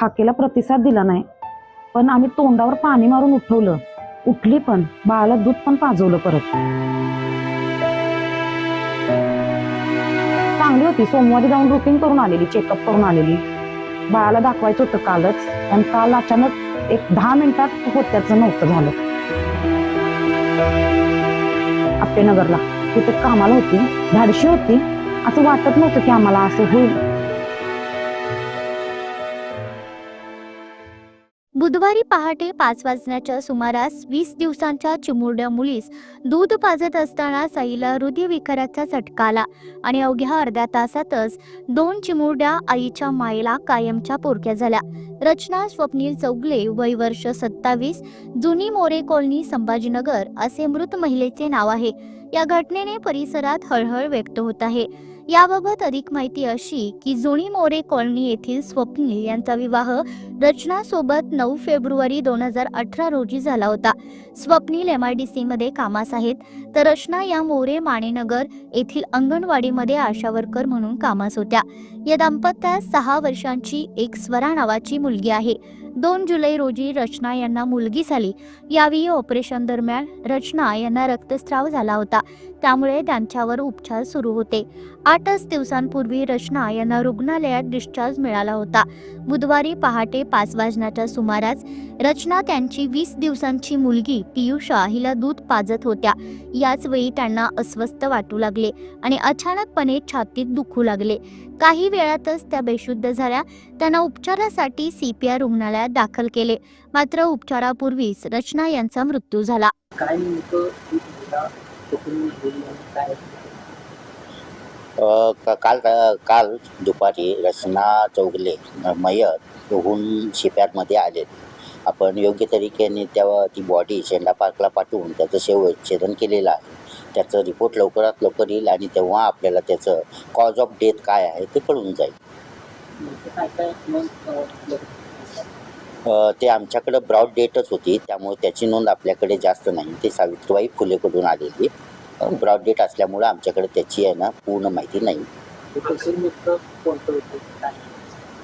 हाकेला प्रतिसाद दिला नाही. पण आम्ही तोंडावर पाणी मारून उठवलं. उठली पण बाळाला दूध पण पाजवलं परत. चांगली होती सोमवारी जाऊन रुटीन करून आलेली चेकअप करून आलेली. बाळाला दाखवायचं होतं कालच. पण काल अचानक एक दहा मिनिटात होत्याचं नव्हतं झालं. आपटेनगरला तिथे कामाला होती धाडशी होती. असं वाटत नव्हतं की आम्हाला असं होईल. बुधवारी पहाटे पाच वाजण्याच्या सुमारास वीस दिवसांच्या चिमुरड्या मुलीस दूध पाजत असताना साईला हृदयविकाराचा झटका आला आणि अवघ्या अर्ध्या तासातच दोन चिमुरड्या आईच्या मायेला कायमच्या पोरक्या झाल्या. रचना स्वप्नील चौगले वय वर्ष सत्तावीस जुनी मोरे कॉलनी संभाजीनगर असे मृत महिलेचे नाव आहे. या घटनेने परिसरात हळहळ व्यक्त होत आहे. याबाबत अधिक माहिती अशी की जुनी मोरे कॉलनी येथील स्वप्नील यांचा विवाह रचना सोबत नऊ फेब्रुवारी दोन हजार अठरा रोजी झाला होता. Swapnil M I D C मध्ये कामास आहेत. तर रचना या मोरे माणेनगर येथील अंगणवाडीमध्ये आशा वर्कर म्हणून कामास होत्या. या दाम्पत्यास सहा वर्षांची एक स्वरा नावाची मुलगी आहे. दोन जुलै रोजी रचना यांना मुलगी झाली यावेळी ऑपरेशन दरम्यान रचना यांना रक्तस्राव झाला होता. त्यामुळे त्यांच्यावर उपचार सुरू होते. आठच दिवसांपूर्वी रचना यांना रुग्णालयात डिस्चार्ज मिळाला होता. बुधवारी पहाटे पाच वाजण्याच्या सुमारास रचना त्यांची वीस दिवसांची मुलगी पियुषा हिला दूध पाजत होत्या. याच वेळी त्यांना अस्वस्थ वाटू लागले आणि अचानकपणे छातीत दुखू लागले. काही वेळातच त्या बेशुद्ध झाल्या. त्यांना उपचारासाठी सी पी आर रुग्णालयात दाखल केले. मात्र उपचारापूर्वीच रचना यांचा मृत्यू झाला. काय काल काल दुपारी रचना चौगले अ, मयत होऊन शिप्यारमध्ये आलेत आपण योग्य तरीकेने त्या ती बॉडी शेंडा पार्कला पाठवून त्याचं शवच्छेदन केलेलं आहे. त्याचं रिपोर्ट लवकरात लवकर येईल आणि तेव्हा आपल्याला त्याचं कॉज ऑफ डेथ काय आहे ते कळून जाईल. ते आमच्याकडं ब्रॉड डेटच होती त्यामुळे त्याची नोंद आपल्याकडे जास्त नाही. ते सावित्रीबाई फुलेकडून आलेली. ब्रॉड डेट असल्यामुळं आमच्याकडे त्याची आहे ना पूर्ण माहिती नाही.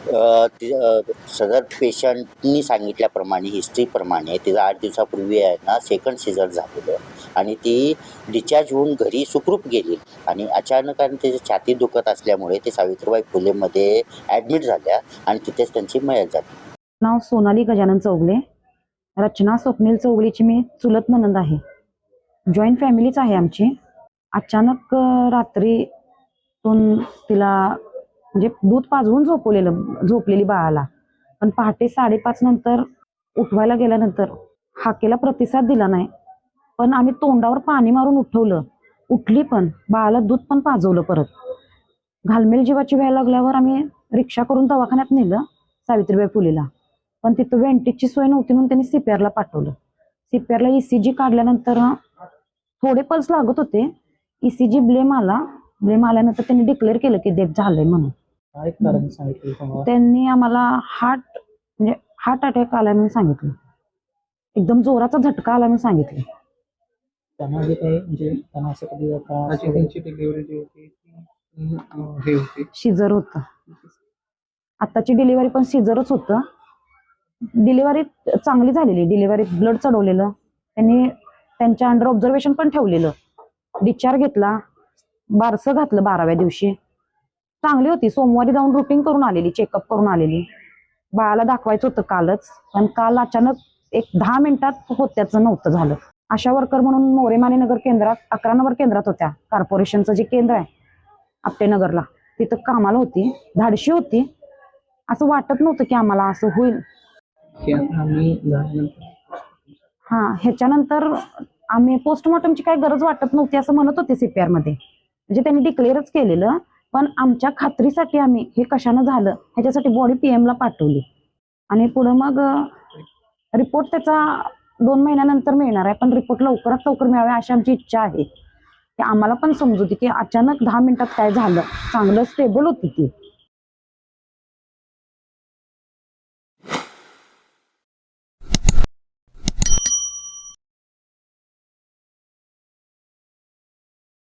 सदर पेशंटनी सांगितल्याप्रमाणे हिस्ट्रीप्रमाणे तिचा आठ दिवसापूर्वी आहे ना सेकंड सिझर झालेलं. आणि ती डिस्चार्ज होऊन घरी सुखरूप गेली. आणि अचानकाने त्याच्या छाती दुखत असल्यामुळे ते सावित्रीबाई फुलेमध्ये ॲडमिट झाल्या आणि तिथेच त्यांची मयत झाली. नाव सोनाली गजानन चौगले. रचना स्वप्नील चौगलीची मी चुलत ननंद आहे. जॉईंट फॅमिलीच आहे आमची. अचानक रात्री तिला म्हणजे दूध पाजवून झोपवलेलं झोपलेली बाळाला. पण पहाटे साडेपाच नंतर उठवायला गेल्यानंतर हाकेला प्रतिसाद दिला नाही. पण आम्ही तोंडावर पाणी मारून उठवलं. उठली पण बाळाला दूध पण पाजवलं परत. घालमेल जीवाची व्हायला लागल्यावर आम्ही रिक्षा करून दवाखान्यात नेलं सावित्रीबाई फुलेला. पण तिथं वेंटिकची सोय नव्हती म्हणून त्यांनी सीपीआरला पाठवलं. सीपीआरला ईसीजी काढल्यानंतर थोडे पल्स लागत होते. ईसीजी ब्लेम आला. ब्लेम आल्यानंतर त्यांनी डिक्लेअर केलं की डेथ झालंय म्हणून. काय कारण सांगितलं तुम्हाला. त्यांनी आम्हाला हार्ट म्हणजे हार्ट अटॅक आलाय म्हणून सांगितलं. एकदम जोराचा झटका आला म्हणून सांगितलं. त्यांना जे काही म्हणजे त्यांना असं कधी त्रास माझी त्यांची डिलिव्हरी जी होती ती अं, हे होती. शिजर होतं. आत्ताची डिलिव्हरी पण सिझरच होतं. डिलिव्हरी चांगली झालेली. डिलिव्हरी ब्लड चढवलेलं. त्यांनी त्यांच्या अंडर ऑब्झर्वेशन पण ठेवलेलं. डिस्चार्ज घेतला. बारसं घातलं बाराव्या दिवशी. चांगली होती. सोमवारी जाऊन रुटीन करून आलेली चेकअप करून आलेली. बाळाला दाखवायचं होतं कालच. पण काल अचानक एक दहा मिनिटात होत्याचं नव्हतं झालं. आशा वर्कर म्हणून मोरेमाने नगर केंद्रात अकरा नंबर केंद्रात होत्या. कॉर्पोरेशनचं जे केंद्र आहे आपटेनगरला. तिथं कामाला होती. धाडशी होती. असं वाटत नव्हतं की आम्हाला असं होईल. हा ह्याच्यानंतर आम्ही पोस्टमॉर्टमची काही गरज वाटत नव्हती असं म्हणत होते सीपीआरमध्ये. म्हणजे त्यांनी डिक्लेअरच केलेलं. पण आमच्या खात्रीसाठी आम्ही हे कशानं झालं? ह्याच्यासाठी बॉडी पी एमला पाठवली. आणि पुढं मग रिपोर्ट त्याचा दोन महिन्यानंतर मिळणार आहे. पण रिपोर्ट लवकरात लवकर मिळावे अशी आमची इच्छा आहे. की आम्हाला पण समजू की अचानक दहा मिनिटात काय झालं. चांगलं स्टेबल होती ती.